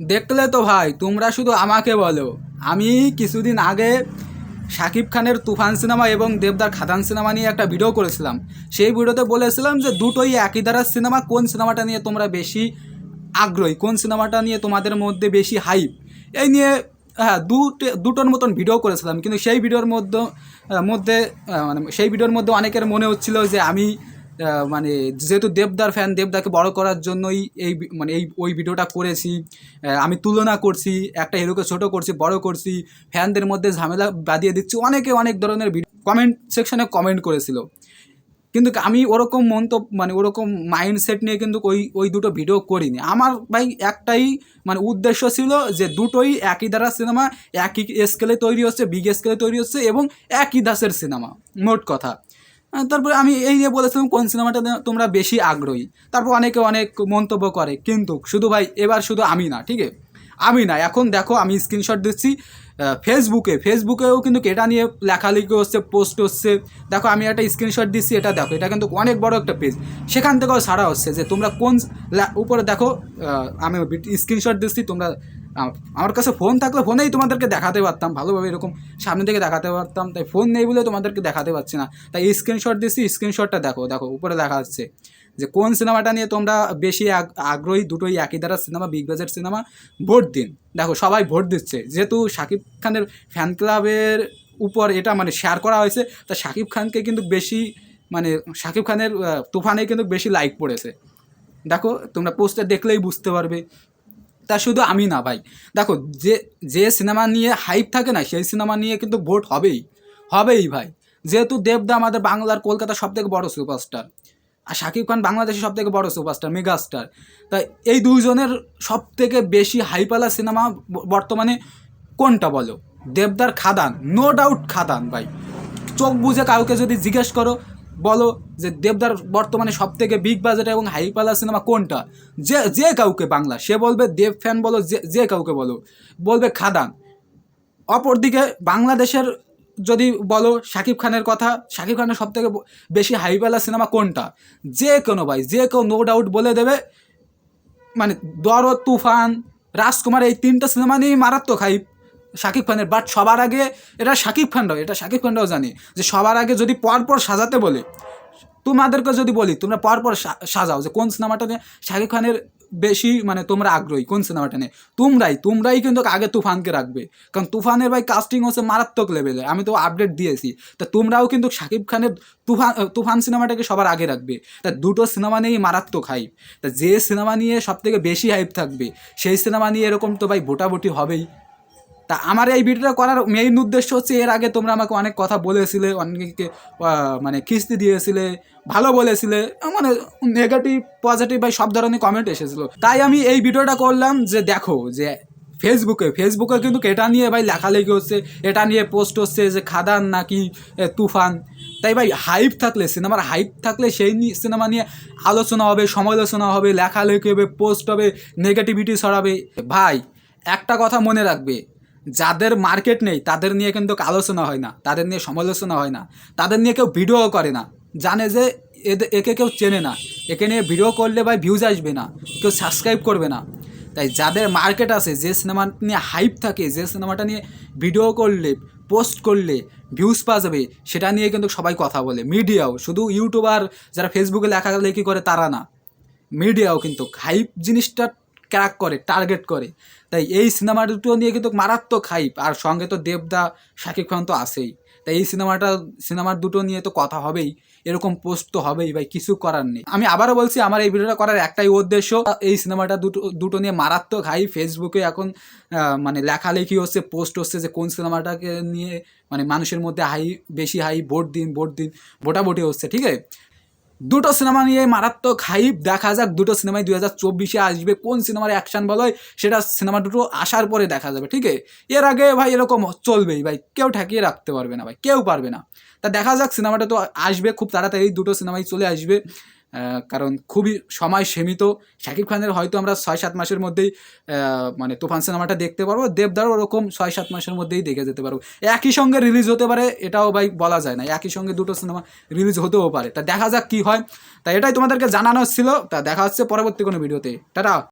দেখলে তো ভাই, তোমরা শুধু আমাকে বলো। আমি কিছুদিন আগে শাকিব খানের তুফান সিনেমা এবং দেবদার খাদান সিনেমা নিয়ে একটা ভিডিও করেছিলাম। সেই ভিডিওতে বলেছিলাম যে দুটোই একই ধারার সিনেমা, কোন সিনেমাটা নিয়ে তোমরা বেশি আগ্রহী, কোন সিনেমাটা নিয়ে তোমাদের মধ্যে বেশি হাইপ এই নিয়ে হ্যাঁ দুটো, দুটোর মতন ভিডিও করেছিলাম। কিন্তু সেই ভিডিওর মধ্যে মধ্যে মানে সেই ভিডিওর মধ্যে অনেকের মনে হচ্ছিল যে আমি মানে যেহেতু দেবদার ফ্যান দেবদাকে বড় করার জন্যই এই মানে এই, ওই ভিডিওটা করেছি। আমি তুলনা করছি, একটা হিরোকে ছোট করছি, বড় করছি ফ্যানদের মধ্যে ঝামেলা বাদিয়ে দিচ্ছি, অনেকে অনেক ধরনের কমেন্ট সেকশনে কমেন্ট করেছিল। কিন্তু আমি ওরকম মন্তব্য মানে ওরকম মাইন্ডসেট নিয়ে কিন্তু ওই ওই দুটো ভিডিও করিনি। আমার ভাই একটাই মানে উদ্দেশ্য ছিল যে দুটোই একই দ্বারা সিনেমা একই স্কেলে তৈরি হচ্ছে বিগ স্কেলে তৈরি হচ্ছে এবং একই দাসের সিনেমা মোট কথা। তারপরে আমি এই নিয়ে বলেছিলাম, কোন সিনেমাটা তোমরা বেশি আগ্রহী? তারপর অনেকে অনেক মন্তব্য করে, কিন্তু শুধু ভাই, এবার শুধু আমি না, ঠিক আছে? আমি না, এখন দেখো আমি স্ক্রিনশট দিচ্ছি ফেসবুকে ফেসবুকেও কিন্তু এটা নিয়ে লেখালেখি হচ্ছে পোস্ট হচ্ছে। দেখো আমি একটা স্ক্রিনশট দিচ্ছি, এটা দেখো, এটা কিন্তু অনেক বড় একটা পেজ সেখান থেকেও সারা হচ্ছে যে তোমরা কোন উপরে দেখো আমি স্ক্রিনশট দিচ্ছি, তোমরা আমার কাছে ফোন থাকলে ফোনেই তোমাদেরকে দেখাতে পারতাম, ভালোভাবে এরকম সামনে থেকে দেখাতে পারতাম, তাই ফোন নেই বলে তোমাদেরকে দেখাতে পারছি না। তাই স্ক্রিনশট দিচ্ছি স্ক্রিনশটটা দেখো দেখো, উপরে দেখা যাচ্ছে। যে কোন সিনেমাটা নিয়ে তোমরা বেশি আগ- আগ্রহী? দুটোই একই দ্বারা cinema big budget cinema, vote দিন। দেখো, সবাই ভোট দিচ্ছে। যেহেতু শাকিব খানের ফ্যান ক্লাবের উপর এটা মানে শেয়ার করা হয়েছে, তা শাকিব খানকে কিন্তু বেশি মানে শাকিব খানের তুফানে কিন্তু বেশি লাইক পড়েছে। দেখো, তোমরা পোস্টার দেখলেই বুঝতে পারবে। তা শুধু আমি না ভাই। দেখো, যে যে সিনেমা নিয়ে হাইপ থাকে না, সেই সিনেমা নিয়ে কিন্তু ভোট হবেই। হবেই ভাই। যেহেতু দেবদা আমাদের বাংলার কলকাতার সব থেকে বড় সুপারস্টার আর শাকিব খান বাংলাদেশের সব থেকে বড় সুপারস্টার, মেগাস্টার। তাই এই দুইজনের সব থেকে বেশি হাইপালা সিনেমা বর্তমানে কোনটা বলো? দেবদার খাদান নো ডাউট খাদান ভাই। চোখ বুঝে কাউকে যদি জিজ্ঞেস করো, বলো যে দেবদার বর্তমানে সব থেকে বিগ বাজেট এবং হাইপালা সিনেমা কোনটা? যে যে কাউকে বাংলা, সে বলবে দেব ফ্যান বলো, যে যে কাউকে বলো। বলবে খাদান। অপরদিকে বাংলাদেশের যদি বলো শাকিব খানের কথা, শাকিব খানের সব থেকে বেশি হাইপালা সিনেমা কোনটা? যে কোনো ভাই, যে কেউ নো ডাউট বলে দেবে মানে দরদ, তুফান, রাজকুমার, এই তিনটা সিনেমা নিয়েই মারাত্মক হাইপ শাকিব খানের বাট সবার আগে এটা শাকিব খানরাও, এটা শাকিব খানরাও জানে যে সবার আগে যদি পরপর সাজাতে বলে, তোমাদেরকে যদি বলি, তোমরা পরপর সাজাও যে কোন সিনেমাটা নিয়ে শাকিব খানের বেশি মানে তোমরা আগ্রহী কোন সিনেমাটা নিয়ে? তোমরাই তোমরাই কিন্তু আগে তুফানকে রাখবে। কারণ তুফানের ভাই কাস্টিং হচ্ছে মারাত্মক লেভেলে আমি তো আপডেট দিয়েছি। তা তোমরাও কিন্তু শাকিব খানের তুফান তুফান সিনেমাটাকে সবার আগে রাখবে। তা দুটো সিনেমা নিয়েই মারাত্মক হাইপ তা যে সিনেমা নিয়ে সব থেকে বেশি হাইপ থাকবে, সেই সিনেমা নিয়ে এরকম তো ভাই ভোটাভুটি হবেই। তা আমার এই ভিডিওটা করার মেইন উদ্দেশ্য হচ্ছে এর আগে তোমরা আমাকে অনেক কথা বলেছিলে, অনেকে মানে কিস্তি দিয়েছিলে, ভালো বলেছিলে মানে নেগেটিভ পজিটিভ ভাই সব ধরনের কমেন্ট এসেছিল। তাই আমি এই ভিডিওটা করলাম যে দেখো, যে ফেসবুকে ফেসবুকে কিন্তু এটা নিয়ে ভাই লেখালেখি হচ্ছে, এটা নিয়ে পোস্ট হচ্ছে যে খাদান নাকি তুফান। তাই ভাই হাইপ থাকলে সিনেমার হাইপ থাকলে সেই সিনেমা নিয়ে আলোচনা হবে, সমালোচনা হবে, লেখালেখি হবে পোস্ট হবে নেগেটিভিটি ছড়াবে। ভাই, একটা কথা মনে রাখবে যাদের মার্কেট নেই, তাদের নিয়ে কিন্তু আলোচনা হয় না, তাদের নিয়ে সমালোচনা হয় না, তাদের নিয়ে কেউ ভিডিও করে না। জানে যে এদের একে কেউ চেনে না, একে নিয়ে ভিডিও করলে ভাই ভিউজ আসবে না, কেউ সাবস্ক্রাইব করবে না। তাই যাদের মার্কেট আছে, যে সিনেমা নিয়ে হাইপ থাকে, যে সিনেমাটা নিয়ে ভিডিও করলে পোস্ট করলে ভিউজ পাওয়া যাবে, সেটা নিয়ে কিন্তু সবাই কথা বলে। মিডিয়াও, শুধু ইউটিউবার যারা ফেসবুকে লেখালেখি করে তারা না। মিডিয়াও কিন্তু হাইপ জিনিসটা ক্র্যাক করে, টার্গেট করে। তাই এই সিনেমা দুটো নিয়ে কিন্তু মারাত্মক হাইপ আর সঙ্গে তো দেবদা, শাকিব খান তো আছেই। তাই এই সিনেমাটা, সিনেমার দুটো নিয়ে তো কথা হবেই, এরকম পোস্ট তো হবেই ভাই, কিছু করার নেই। আমি আবারও বলছি, আমার এই ভিডিওটা করার একটাই উদ্দেশ্য, এই সিনেমাটা দুটো দুটো নিয়ে মারাত্মক হাই ফেসবুকে এখন মানে লেখালেখি হচ্ছে, পোস্ট হচ্ছে যে কোন সিনেমাটাকে নিয়ে মানে মানুষের মধ্যে হাই বেশি হাই ভোট দিন ভোট দিন, ভোটাভুটি হচ্ছে, ঠিক আছে? দুটো সিনেমা নিয়ে মারাত্মক হাইপ দেখা যাক দুটো সিনেমায় দুই হাজার চব্বিশে আসবে কোন সিনেমার অ্যাকশান হয়, সেটা সিনেমা দুটো আসার পরে দেখা যাবে ঠিক আছে? এর আগে ভাই এরকম চলবেই ভাই। কেউ ঠেকিয়ে রাখতে পারবে না ভাই। কেউ পারবে না। তা দেখা যাক সিনেমাটা তো আসবে খুব তাড়াতাড়ি দুটো সিনেমাই চলে আসবে। কারণ খুবই সময় সীমিত। শাকিব খানের হয়তো আমরা ছয় সাত মাসের মধ্যেই মানে তুফান সিনেমাটা দেখতে পারব। দেবদার ওরকম ছয় সাত মাসের মধ্যেই দেখে যেতে পারব। একই সঙ্গে রিলিজ হতে পারে, এটাও ভাই বলা যায় না। একই সঙ্গে দুটো সিনেমা রিলিজ হতেও পারে। তা দেখা যাক কী হয়। তা এটাই তোমাদেরকে জানানো ছিল। তা দেখা হচ্ছে পরবর্তী কোনো ভিডিওতে। টাটা!